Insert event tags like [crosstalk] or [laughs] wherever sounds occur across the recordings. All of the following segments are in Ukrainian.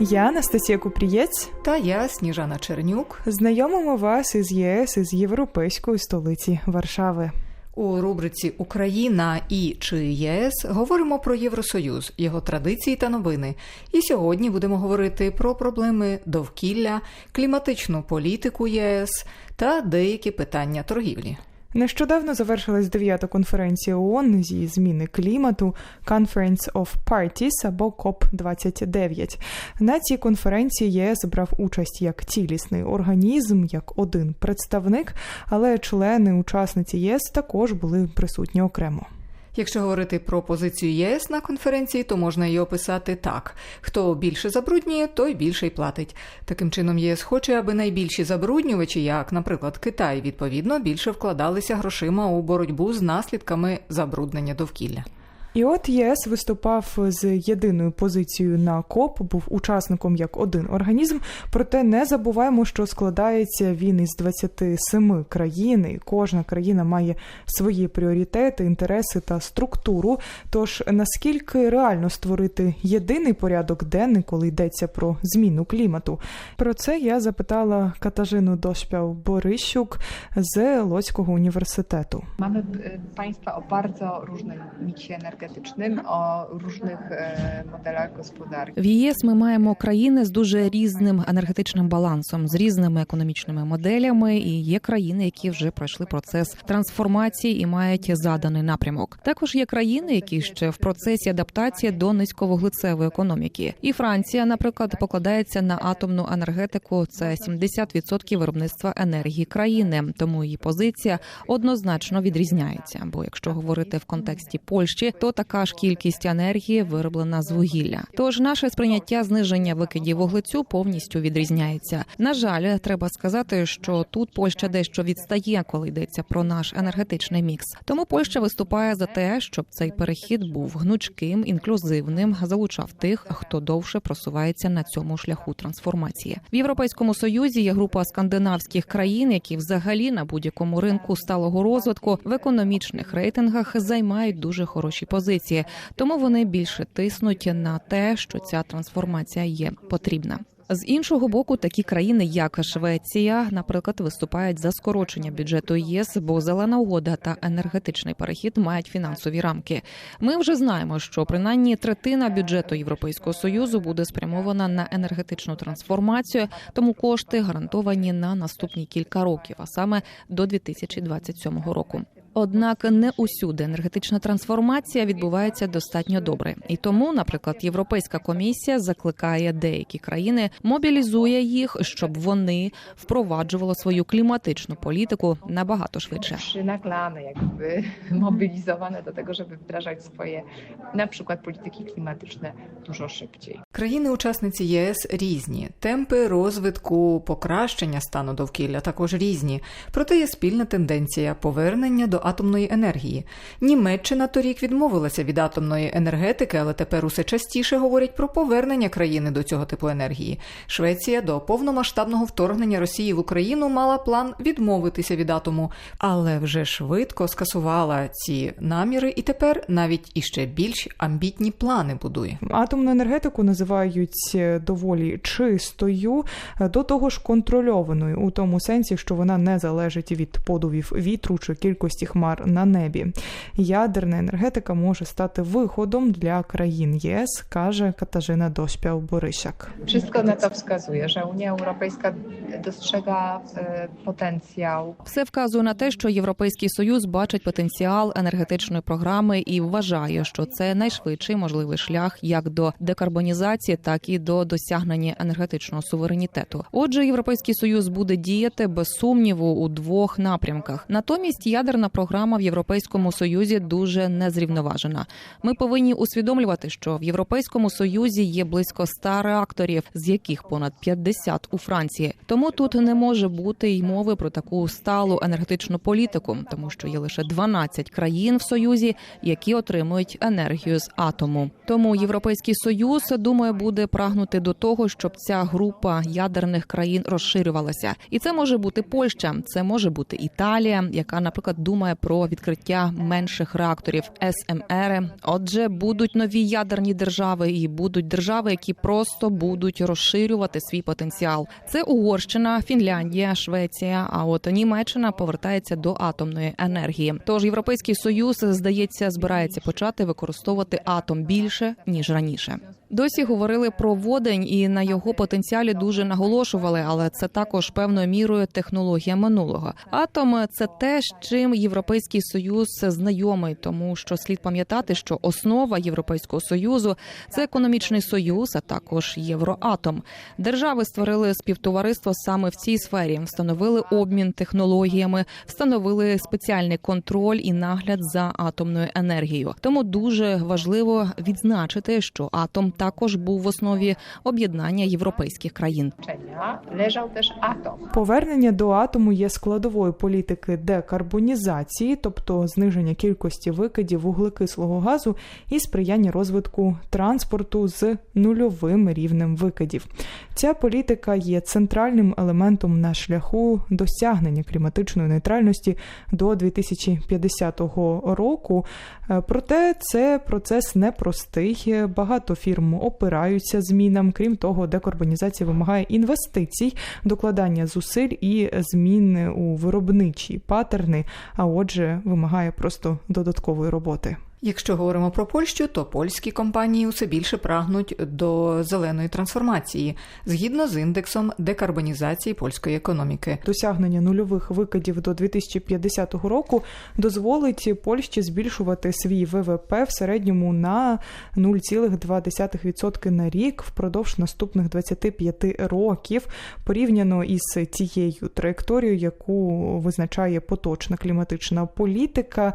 Я Анастасія Купрієць. Та я, Сніжана Чернюк. Знайомимо вас із ЄС із європейської столиці Варшави. У рубриці Україна і чи ЄС говоримо про Євросоюз, його традиції та новини. І сьогодні будемо говорити про проблеми довкілля, кліматичну політику ЄС та деякі питання торгівлі. Нещодавно завершилась дев'ята конференція ООН зі зміни клімату Conference of Parties або COP29. На цій конференції ЄС брав участь як цілісний організм, як один представник, але члени учасниці ЄС також були присутні окремо. Якщо говорити про позицію ЄС на конференції, то можна її описати так: хто більше забруднює, той більше й платить. Таким чином, ЄС хоче, аби найбільші забруднювачі, як, наприклад, Китай, відповідно, більше вкладалися грошима у боротьбу з наслідками забруднення довкілля. І от ЄС виступав з єдиною позицією на КОП, був учасником як один організм. Проте не забуваємо, що складається він із 27 країн, і кожна країна має свої пріоритети, інтереси та структуру. Тож наскільки реально створити єдиний порядок денний, коли йдеться про зміну клімату? Про це я запитала Катажину Дошпяв Борищук з Лоцького університету. Mamy y, państwa o bardzo różnym miksie energetycznym, o różnych modelach gospodarki. В ЄС ми маємо країни з дуже різним енергетичним балансом, з різними економічними моделями, і є країни, які вже пройшли процес трансформації і мають заданий напрямок. Також є країни, які ще в процесі адаптації до низьковуглецевої економіки. І Франція, наприклад, покладається на атомну енергетику. Це 70% виробництва енергії країни, тому її позиція однозначно відрізняється. Бо якщо говорити в контексті Польщі, то така ж кількість енергії вироблена з вугілля. Тож наше сприйняття зниження викидів вуглецю повністю відрізняється. На жаль, треба сказати, що тут Польща дещо відстає, коли йдеться про наш енергетичний мікс. Тому Польща виступає за те, щоб цей перехід був гнучким, інклюзивним, залучав тих, хто довше просувається на цьому шляху трансформації. В Європейському Союзі є група скандинавських країн, які взагалі на будь-якому ринку сталого розвитку в економічних рейтингах займають дуже хороші позиції, тому вони більше тиснуть на те, що ця трансформація є потрібна. З іншого боку, такі країни, як Швеція, наприклад, виступають за скорочення бюджету ЄС, бо зелена угода та енергетичний перехід мають фінансові рамки. Ми вже знаємо, що принаймні третина бюджету Європейського союзу буде спрямована на енергетичну трансформацію, тому кошти гарантовані на наступні кілька років, а саме до 2027 року. Однак не усюди енергетична трансформація відбувається достатньо добре, і тому, наприклад, Європейська комісія закликає деякі країни, мобілізує їх, щоб вони впроваджували свою кліматичну політику набагато швидше. Przynaglane, jakby [laughs] mobilizowane do tego, żeby wdrażać swoje na przykład polityki klimatyczne dużo szybciej. Країни-учасниці ЄС різні, темпи розвитку покращення стану довкілля також різні. Проте є спільна тенденція повернення до атомної енергії. Німеччина торік відмовилася від атомної енергетики, але тепер усе частіше говорять про повернення країни до цього типу енергії. Швеція до повномасштабного вторгнення Росії в Україну мала план відмовитися від атому, але вже швидко скасувала ці наміри і тепер навіть іще більш амбітні плани будує. Атомну енергетику називають доволі чистою, до того ж контрольованою у тому сенсі, що вона не залежить від подувів вітру чи кількості хмар на небі. Ядерна енергетика може стати виходом для країн ЄС, каже Катажина Дошпяв Борисяк. Wszystko na to wskazuje, że Unia Europejska dostrzega e, potencjał Все вказує на те, що Європейський союз бачить потенціал енергетичної програми і вважає, що це найшвидший можливий шлях як до декарбонізації, так і до досягнення енергетичного суверенітету. Отже, європейський союз буде діяти без сумніву у двох напрямках. Натомість ядерна програма в Європейському Союзі дуже незрівноважена. Ми повинні усвідомлювати, що в Європейському Союзі є близько 100 реакторів, з яких понад 50 у Франції. Тому тут не може бути й мови про таку сталу енергетичну політику, тому що є лише 12 країн в союзі, які отримують енергію з атому. Тому європейський союз думаю, буде прагнути до того, щоб ця група ядерних країн розширювалася, і це може бути Польща, це може бути Італія, яка, наприклад, думає саме про відкриття менших реакторів СМР. Отже, будуть нові ядерні держави, і будуть держави, які просто будуть розширювати свій потенціал. Це Угорщина, Фінляндія, Швеція. А от Німеччина повертається до атомної енергії. Тож європейський союз здається збирається почати використовувати атом більше ніж раніше. Досі говорили про водень і на його потенціалі дуже наголошували, але це також певною мірою технологія минулого. Атом це те, з чим європейський союз знайомий, тому що слід пам'ятати, що основа європейського союзу це економічний союз, а також євроатом. Держави створили співтовариство саме в цій сфері, встановили обмін технологіями, встановили спеціальний контроль і нагляд за атомною енергією. Тому дуже важливо відзначити, що атом також був в основі об'єднання європейських країн. Czenia leżał też. Повернення до атому є складовою політики декарбонізації, тобто зниження кількості викидів вуглекислого газу і сприяння розвитку транспорту з нульовим рівнем викидів. Ця політика є центральним елементом на шляху досягнення кліматичної нейтральності до 2050 року. Е, Проте це процес непростий. Багато фірм опираються змінам. Крім того, декарбонізація вимагає інвестицій, докладання зусиль і змін у виробничі патерни, а отже, вимагає просто додаткової роботи. Якщо говоримо про Польщу, то польські компанії усе більше прагнуть до зеленої трансформації згідно з індексом декарбонізації польської економіки. Досягнення нульових викидів до 2050 року дозволить Польщі збільшувати свій ВВП в середньому на 0,2% на рік впродовж наступних 25 років, порівняно із тією траєкторією, яку визначає поточна кліматична політика.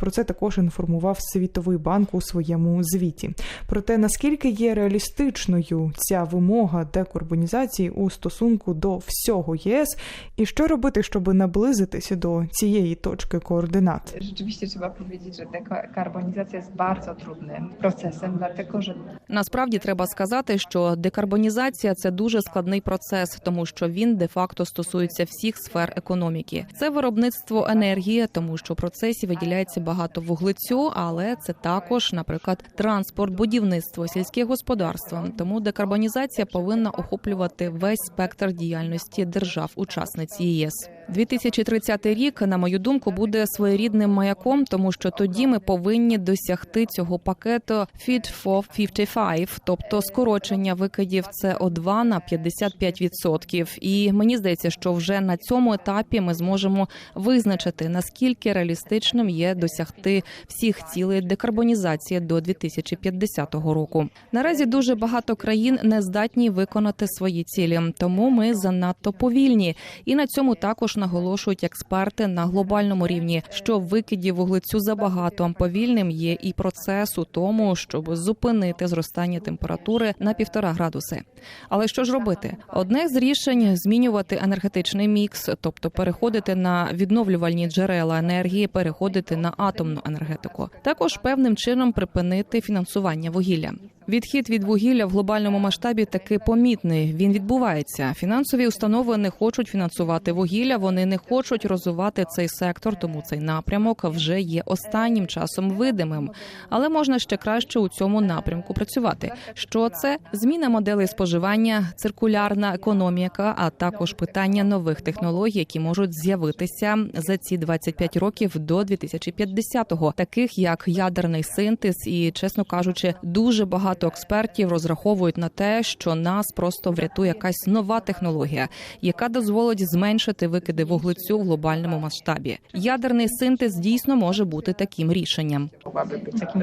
Про це також інформував Світовий банк у своєму звіті. Проте наскільки є реалістичною ця вимога декарбонізації у стосунку до всього ЄС, і що робити, щоб наблизитися до цієї точки координат? Rzeczywiście trzeba powiedzieć, że dekarbonizacja jest bardzo trudnym procesem, dlatego że Насправді треба сказати, що декарбонізація це дуже складний процес, тому що він де-факто стосується всіх сфер економіки. Це виробництво енергії, тому що в процесі виділяється багато вуглецю, але це також, наприклад, транспорт, будівництво, сільське господарство. Тому декарбонізація повинна охоплювати весь спектр діяльності держав-учасниць ЄС. 2030 рік, на мою думку, буде своєрідним маяком, тому що тоді ми повинні досягти цього пакету Fit for 55, тобто скорочення викидів СО2 на 55%. І мені здається, що вже на цьому етапі ми зможемо визначити наскільки реалістичним є досягти всіх цілей декарбонізації до 2050 року. Наразі дуже багато країн не здатні виконати свої цілі, тому ми занадто повільні. І на цьому також наголошують експерти на глобальному рівні, що викидів вуглецю забагато повільним є і процес у тому, щоб зупинити зростання температури на півтора градуси. Але що ж робити? Одне з рішень змінювати енергетичний мікс, тобто переходити на відновлювальні джерела енергії, переходити на атомну енергетику. Також певним чином припинити фінансування вугілля. Відхід від вугілля в глобальному масштабі таки помітний. Він відбувається. Фінансові установи не хочуть фінансувати вугілля. Вони не хочуть розвивати цей сектор, тому цей напрямок вже є останнім часом видимим. Але можна ще краще у цьому напрямку працювати. Що це зміна моделей споживання, циркулярна економіка, а також питання нових технологій, які можуть з'явитися за ці 25 років до 2050-го, таких як ядерний синтез, і чесно кажучи, дуже багато експертів розраховують на те, що нас просто врятує якась нова технологія, яка дозволить зменшити викиди вуглецю в глобальному масштабі. Ядерний синтез дійсно може бути таким рішенням. być takim.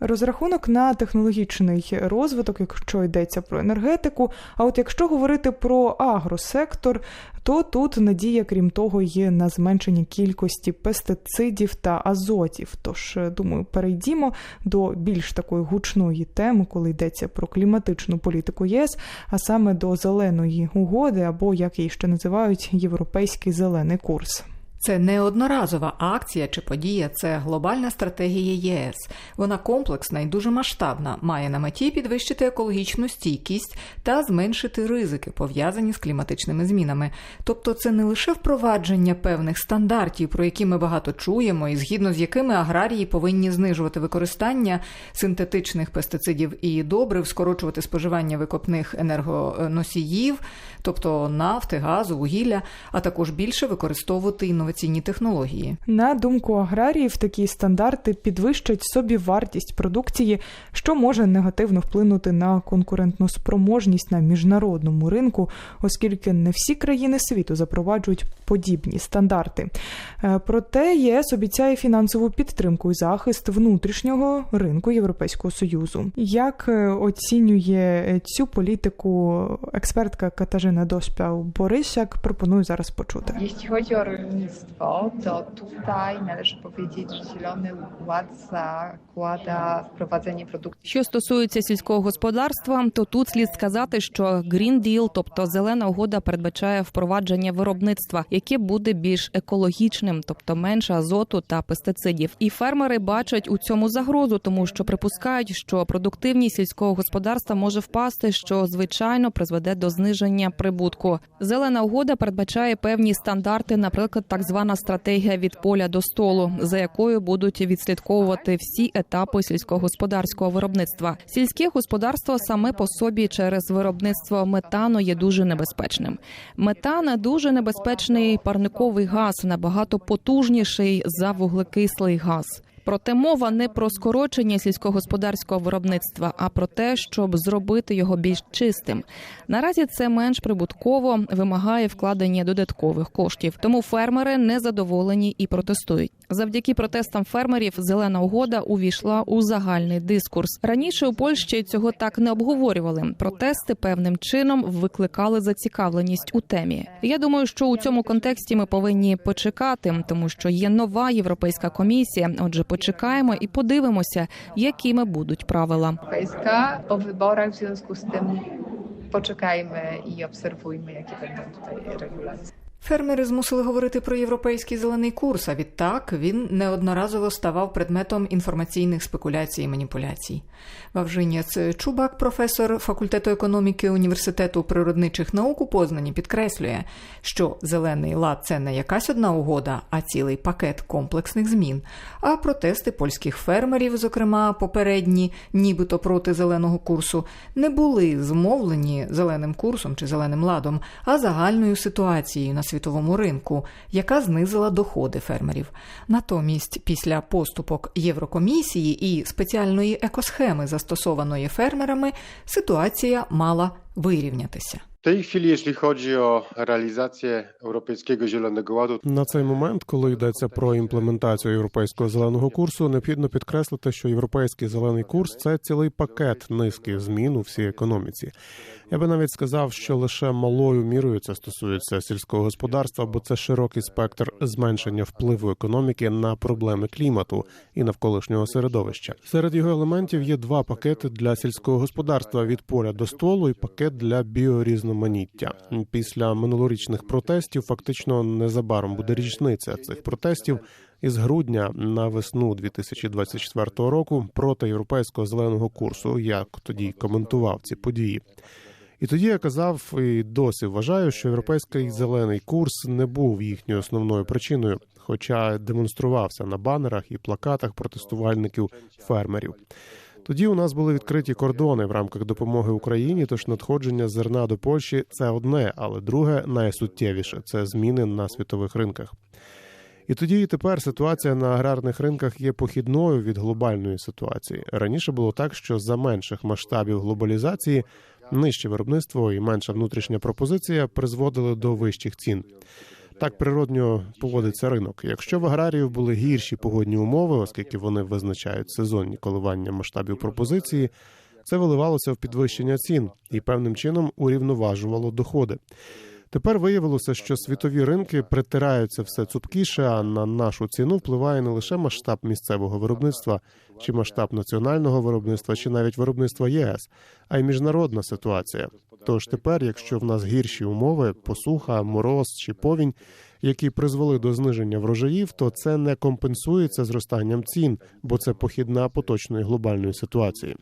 Розрахунок на технологічний розвиток, якщо йдеться про енергетику. А от якщо говорити про агросектор, то тут надія, крім того, є на зменшення кількості пестицидів та азотів. Тож, е, думаю, перейдімо до більш такої гучної теми, коли йдеться про кліматичну політику ЄС, а саме до зеленої угоди, або як її ще називають європейський зелений курс. Це не одноразова акція чи подія, це глобальна стратегія ЄС. Вона комплексна і дуже масштабна, має на меті підвищити екологічну стійкість та зменшити ризики, пов'язані з кліматичними змінами. Тобто, це не лише впровадження певних стандартів, про які ми багато чуємо, і згідно з якими аграрії повинні знижувати використання синтетичних пестицидів і добрив, скорочувати споживання викопних енергоносіїв, тобто нафти, газу, вугілля, а також більше використовувати інноваційні технології. На думку аграріїв, такі стандарти підвищать собі вартість продукції, що може негативно вплинути на конкурентну спроможність на міжнародному ринку, оскільки не всі країни світу запроваджують подібні стандарти. Е, Проте ЄС обіцяє фінансову підтримку і захист внутрішнього ринку Європейського союзу. Як е, оцінює е, цю політику експертка Катажина Доспяł Борисяк, пропоную зараз почути. Jeśli chodzi o rolnictwo, to tutaj należy powiedzieć, że Zielony Ład zakłada wprowadzenie produkcji Що стосується сільського господарства, то тут слід сказати, що Green Deal, тобто зелена угода, передбачає впровадження виробництва, яке буде більш екологічним, тобто менше азоту та пестицидів. І фермери бачать у цьому загрозу, тому що припускають, що продуктивність сільського господарства може впасти, що звичайно призведе до зниження прибутку. Зелена угода передбачає певні стандарти, наприклад, так звана стратегія від поля до столу, за якою будуть відслідковувати всі етапи сільськогосподарського виробництва. Сільське господарство саме по собі через виробництво метану є дуже небезпечним. Метан дуже небезпечний парниковий газ, набагато потужніший за вуглекислий газ. Проте мова не про скорочення сільськогосподарського виробництва, а про те, щоб зробити його більш чистим. Наразі це менш прибутково вимагає вкладення додаткових коштів. Тому фермери не задоволені і протестують. Завдяки протестам фермерів зелена угода увійшла у загальний дискурс. Раніше у Польщі цього так не обговорювали. Протести певним чином викликали зацікавленість у темі. Я думаю, що у цьому контексті ми повинні почекати, тому що є нова європейська комісія. Отже, почекаємо і подивимося, якими будуть правила. Wyborach w związku z tym poczekajmy i obserwujmy, jakie będą tutaj regulacje. Фермери змусили говорити про європейський зелений курс, а відтак він неодноразово ставав предметом інформаційних спекуляцій і маніпуляцій. Вавжиняц Чубак, професор факультету економіки Університету природничих наук у Познані, підкреслює, що зелений лад це не якась одна угода, а цілий пакет комплексних змін. А протести польських фермерів, зокрема попередні, нібито проти зеленого курсу, не були змовлені зеленим курсом чи зеленим ладом, а загальною ситуацією на світовому ринку, яка знизила доходи фермерів. Натомість, після поступок Єврокомісії і спеціальної екосхеми, застосованої фермерами, ситуація мала вирівнятися. Tej chwili, jeśli chodzi o realizację Europejskiego Zielonego Ładu, На цей момент, коли йдеться про імплементацію європейського зеленого курсу, необхідно підкреслити, що європейський зелений курс це цілий пакет низки змін у всій економіці. Я би навіть сказав, що лише малою мірою це стосується сільського господарства, бо це широкий спектр зменшення впливу економіки на проблеми клімату і навколишнього середовища. Серед його елементів є два пакети для сільського господарства від поля до столу і пакет для біорізноманіття. Після минулорічних протестів фактично незабаром буде річниця цих протестів. Із грудня на весну 2024 року проти європейського зеленого курсу, як тоді коментував ці події. І тоді я казав і досі вважаю, що європейський зелений курс не був їхньою основною причиною, хоча демонструвався на банерах і плакатах протестувальників фермерів. Тоді у нас були відкриті кордони в рамках допомоги Україні. Тож надходження зерна до Польщі це одне, але друге найсуттєвіше це зміни на світових ринках. І тоді і тепер ситуація на аграрних ринках є похідною від глобальної ситуації. Раніше було так, що за менших масштабів глобалізації нижче виробництво і менша внутрішня пропозиція призводили до вищих цін. Так природньо поводиться ринок. Якщо в аграріїв були гірші погодні умови, оскільки вони визначають сезонні коливання масштабів пропозиції, це виливалося в підвищення цін і певним чином урівноважувало доходи. Тепер виявилося, що світові ринки притираються все цупкіше, а на нашу ціну впливає не лише масштаб місцевого виробництва, чи масштаб національного виробництва, чи навіть виробництва ЄС, а й міжнародна ситуація. Тож тепер, якщо в нас гірші умови, посуха, мороз чи повінь, які призвели до зниження врожаїв, то це не компенсується зростанням цін, бо це похідна поточної глобальної ситуації.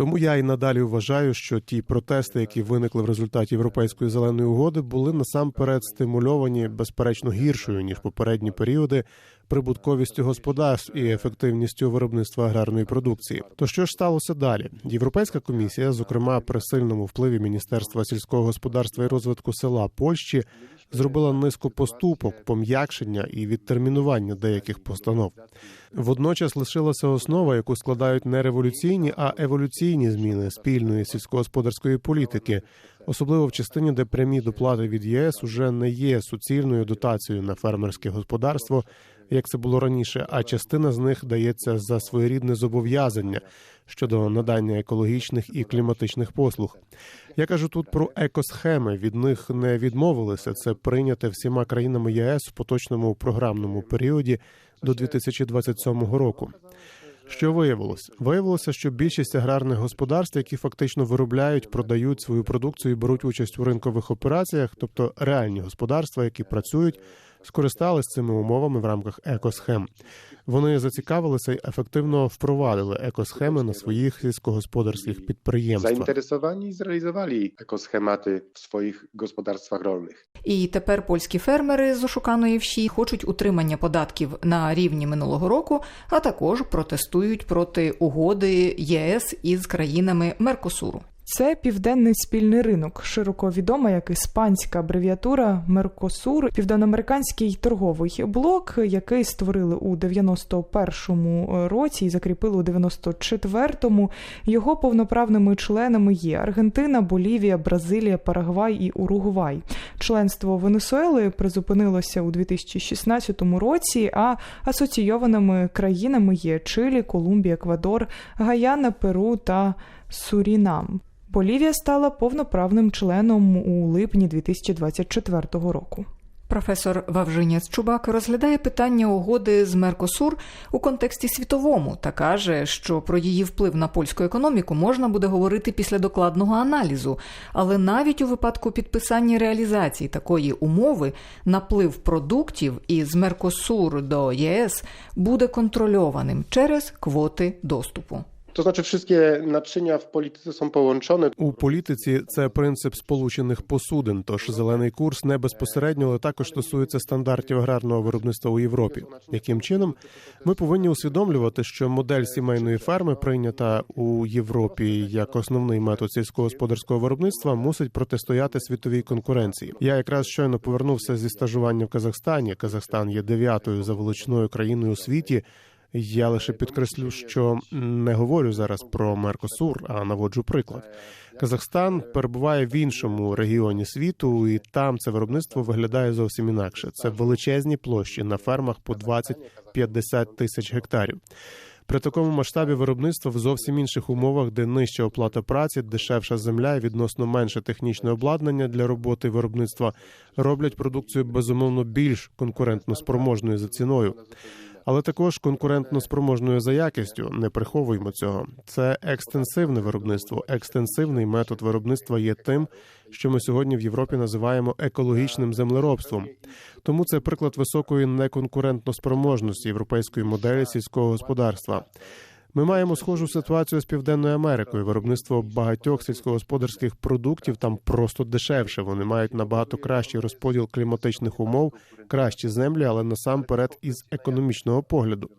Тому я і надалі вважаю, що ті протести, які виникли в результаті європейської зеленої угоди, були насамперед стимульовані безперечно гіршою ніж попередні періоди прибутковістю господарств і ефективністю виробництва аграрної продукції. То що ж сталося далі? Європейська комісія, зокрема при сильному впливі Міністерства сільського господарства і розвитку села Польщі, зробила низку поступок, пом'якшення і відтермінування деяких постанов. Водночас лишилася основа, яку складають не революційні, а еволюційні зміни спільної сільськогосподарської політики, особливо в частині, де прямі доплати від ЄС уже не є суцільною дотацією на фермерське господарство, як це було раніше, а частина з них дається за своєрідне зобов'язання щодо надання екологічних і кліматичних послуг. Я кажу тут про екосхеми. Від них не відмовилися. Це прийняте всіма країнами ЄС в поточному програмному періоді до 2027 року. Що виявилось? Виявилося, що більшість аграрних господарств, які фактично виробляють, продають свою продукцію, і беруть участь у ринкових операціях, тобто реальні господарства, які працюють, скористались цими умовами в рамках екосхем. Вони зацікавилися і ефективно впровадили екосхеми на своїх сільськогосподарських підприємствах. Zainteresowani i zrealizowali ekoschematy w swoich gospodarstwach rolnych. І тепер польські фермери з ошуканої вщі хочуть утримання податків на рівні минулого року, а також протестують проти угоди ЄС із країнами Меркосуру. Це південний спільний ринок, широко відома як іспанська абревіатура Меркосур, південноамериканський торговий блок, який створили у 91-му році і закріпили у 94-му. Його повноправними членами є Аргентина, Болівія, Бразилія, Парагвай і Уругвай. Членство Венесуели призупинилося у 2016 році, а асоційованими країнами є Чилі, Колумбія, Еквадор, Гаяна, Перу та Сурінам. Болівія стала повноправним членом у липні 2024 року. Професор Вавжиняц Чубак розглядає питання угоди з Меркосур у контексті світовому та каже, що про її вплив на польську економіку можна буде говорити після докладного аналізу, але навіть у випадку підписання реалізації такої умови наплив продуктів із Меркосур до ЄС буде контрольованим через квоти доступу. To znaczy wszystkie naczynia w polityce są połączone. У політиці це принцип сполучених посудин. Тож зелений курс не безпосередньо, але також стосується стандартів аграрного виробництва у Європі. Яким чином ми повинні усвідомлювати, що модель сімейної ферми, прийнята у Європі як основний метод сільськогосподарського виробництва, мусить протистояти світовій конкуренції. Я якраз щойно повернувся зі стажування в Казахстані. Казахстан є дев'ятою за величиною країною у світі. Я лише підкреслю, що не говорю зараз про Меркосур, а наводжу приклад. Казахстан перебуває в іншому регіоні світу, і там це виробництво виглядає зовсім інакше. Це величезні площі на фермах по 20-50 тисяч гектарів. При такому масштабі виробництва в зовсім інших умовах, де нижча оплата праці, дешевша земля і відносно менше технічне обладнання для роботи виробництва, роблять продукцію безумовно більш конкурентно спроможною за ціною. Але також конкурентно спроможною за якістю, не приховуємо цього. Це екстенсивне виробництво. Екстенсивний метод виробництва є тим, що ми сьогодні в Європі називаємо екологічним землеробством. Тому це приклад високої неконкурентноспроможності європейської моделі сільського господарства. Ми маємо схожу ситуацію з Південною Америкою. Виробництво багатьох сільськогосподарських продуктів там просто дешевше. Вони мають набагато кращий розподіл кліматичних умов, кращі землі, але насамперед із економічного погляду.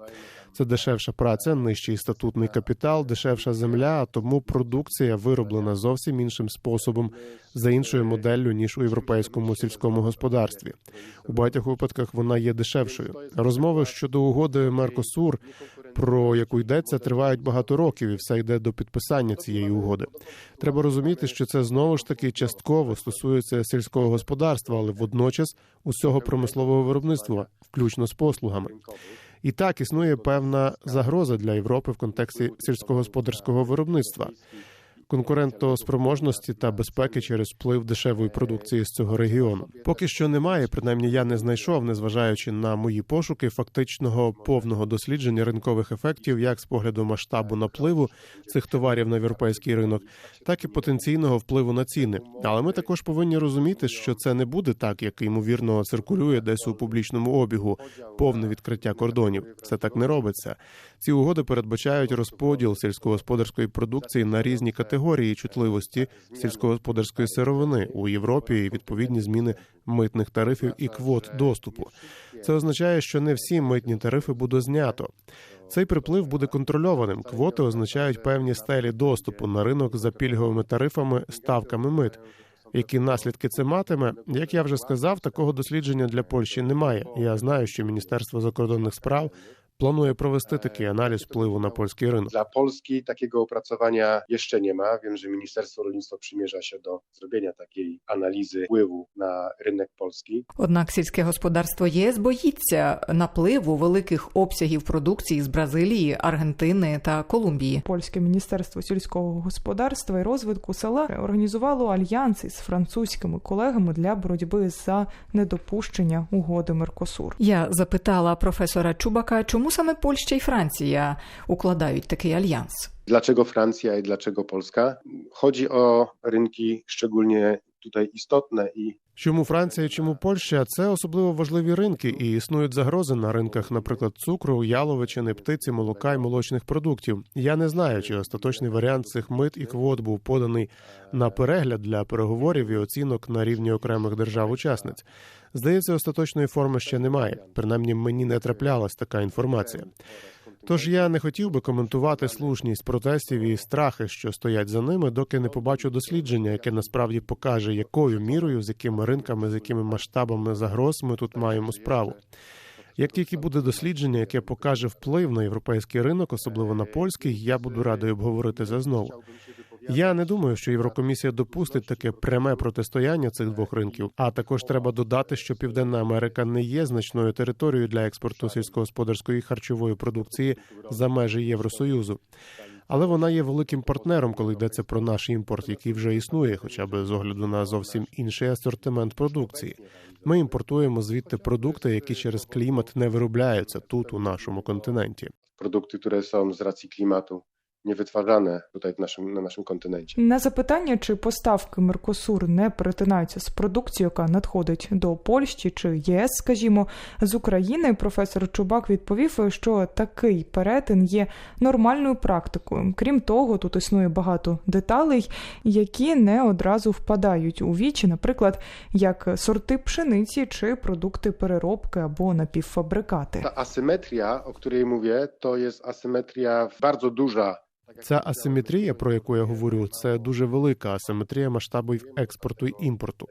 Це дешевша праця, нижчий статутний капітал, дешевша земля. А тому продукція вироблена зовсім іншим способом за іншою моделлю ніж у європейському сільському господарстві. У багатьох випадках вона є дешевшою. Розмови щодо угоди Меркосур, про яку йдеться, тривають багато років, і все йде до підписання цієї угоди. Треба розуміти, що це знову ж таки частково стосується сільського господарства, але водночас усього промислового виробництва, включно з послугами. І так існує певна загроза для Європи в контексті сільськогосподарського виробництва. Конкурентоспроможності та безпеки через вплив дешевої продукції з цього регіону. Поки що немає, принаймні я не знайшов, незважаючи на мої пошуки, фактичного повного дослідження ринкових ефектів, як з погляду масштабу напливу цих товарів на європейський ринок, так і потенційного впливу на ціни. Але ми також повинні розуміти, що це не буде так, як ймовірно циркулює десь у публічному обігу, повне відкриття кордонів. Це так не робиться. Ці угоди передбачають розподіл сільськогосподарської продукції на різні категорії чутливості сільськогосподарської сировини у Європі і відповідні зміни митних тарифів і квот доступу. Це означає, що не всі митні тарифи буде знято. Цей приплив буде контрольованим. Квоти означають певні стелі доступу на ринок за пільговими тарифами, ставками мит. Які наслідки це матиме? Як я вже сказав, такого дослідження для Польщі немає. Я знаю, що Міністерство закордонних справ планує провести такий аналіз впливу на польський ринок. Polski takiego opracowania jeszcze nie ma. Wiem, że Ministerstwo Rolnictwa przymierza się do zrobienia takiej analizy wpływu na rynek polski. Однак сільське господарство ЄС боїться напливу великих обсягів продукції з Бразилії, Аргентини та Колумбії. Польське міністерство сільського господарства і розвитку села організувало альянс із французькими колегами для боротьби за недопущення угоди Меркосур. Я запитала професора Чубака, чому саме Польща і Франція укладають такий альянс. Dlaczego Francja i dlaczego Polska? Chodzi o rynki szczególnie tutaj istotne i Чому Франція, чому Польща це особливо важливі ринки, і існують загрози на ринках, наприклад, цукру, яловичини, птиці, молока і молочних продуктів. Я не знаю, чи остаточний варіант цих мит і квот був поданий на перегляд для переговорів і оцінок на рівні окремих держав-учасниць. Здається, остаточної форми ще немає. Принаймні мені не траплялась така інформація. Тож я не хотів би коментувати слушність протестів і страхи, що стоять за ними, доки не побачу дослідження, яке насправді покаже, якою мірою, з якими ринками, з якими масштабами загроз ми тут маємо справу. Як тільки буде дослідження, яке покаже вплив на європейський ринок, особливо на польський, я буду радий обговорити це знову. Я не думаю, що Єврокомісія допустить таке пряме протистояння цих двох ринків. А також треба додати, що Південна Америка не є значною територією для експорту сільськогосподарської харчової продукції за межі Євросоюзу. Але вона є великим партнером, коли йдеться про наш імпорт, який вже існує, хоча б з огляду на зовсім інший асортимент продукції. Ми імпортуємо звідти продукти, які через клімат не виробляються тут, у нашому континенті. produkty, które są z racji klimatu niewytwarzane tutaj w naszym, na naszym kontynencie. На запитання, чи поставки Меркосур не перетинаються з продукцією, яка надходить до Польщі чи ЄС, скажімо, з України, професор Чубак відповів, що такий перетин є нормальною практикою. Крім того, тут існує багато деталей, які не одразу впадають у вічі, наприклад, як сорти пшениці чи продукти переробки або напівфабрикати. Ta asymetria, o której mówię, to jest asymetria bardzo duża. Ця асиметрія, про яку я говорю, це дуже велика асиметрія масштабів експорту і імпорту.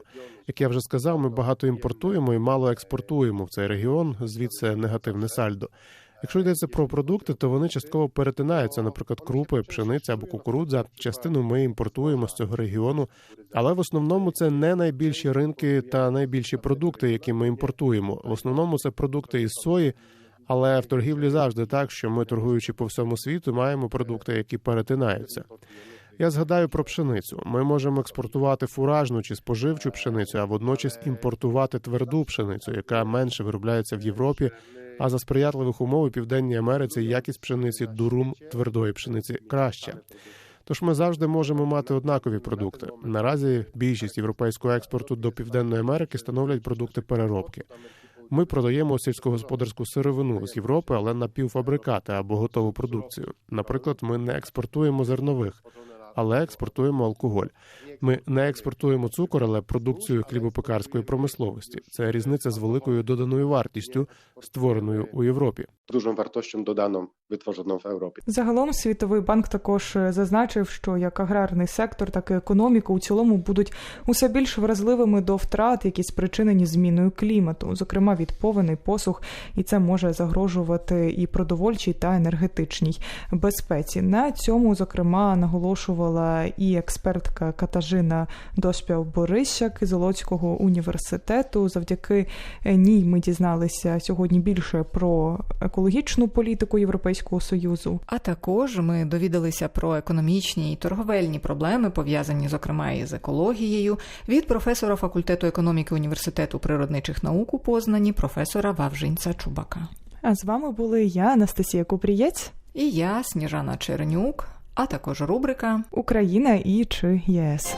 Як я вже сказав, ми багато імпортуємо і мало експортуємо в цей регіон. Звідси негативне сальдо. Якщо йдеться про продукти, то вони частково перетинаються, наприклад, крупи, пшениця або кукурудза. Частину ми імпортуємо з цього регіону, але в основному це не найбільші ринки та найбільші продукти, які ми імпортуємо. В основному це продукти із сої. Але в торгівлі завжди так, що ми, торгуючи по всьому світу, маємо продукти, які перетинаються. Я згадаю про пшеницю. Ми можемо експортувати фуражну чи споживчу пшеницю, а водночас імпортувати тверду пшеницю, яка менше виробляється в Європі. А за сприятливих умов у Південній Америці якість пшениці дурум твердої пшениці краща. Тож ми завжди можемо мати однакові продукти. Наразі більшість європейського експорту до Південної Америки становлять продукти переробки. Ми продаємо сільськогосподарську сировину з Європи, але напівфабрикати або готову продукцію. Наприклад, ми не експортуємо зернових, але експортуємо алкоголь. Ми не експортуємо цукор, але продукцію хлібопекарської промисловості. Це різниця з великою доданою вартістю, створеною у Європі. Dużą wartością dodaną wytworzoną w Europie. Загалом Світовий банк також е, зазначив, що як аграрний сектор, так і економіка у цілому будуть усе більш вразливими до втрат, які спричинені зміною клімату, зокрема від повеней посух, і це може загрожувати і продовольчій та енергетичній безпеці. На цьому зокрема наголошувала і експертка Катажина Доспяв Борищак із Золотського університету. Завдяки ній ми дізналися сьогодні більше про екологію екологічну політику Європейського союзу. А також ми довідалися про економічні і торговельні проблеми, пов'язані зокрема із екологією, від професора факультету економіки університету природничих наук у Познані, професора Вавжинця Чубака. А з вами були я, Анастасія Купрієць, І я, Сніжана Чернюк, а також рубрика Україна і чи ЄС.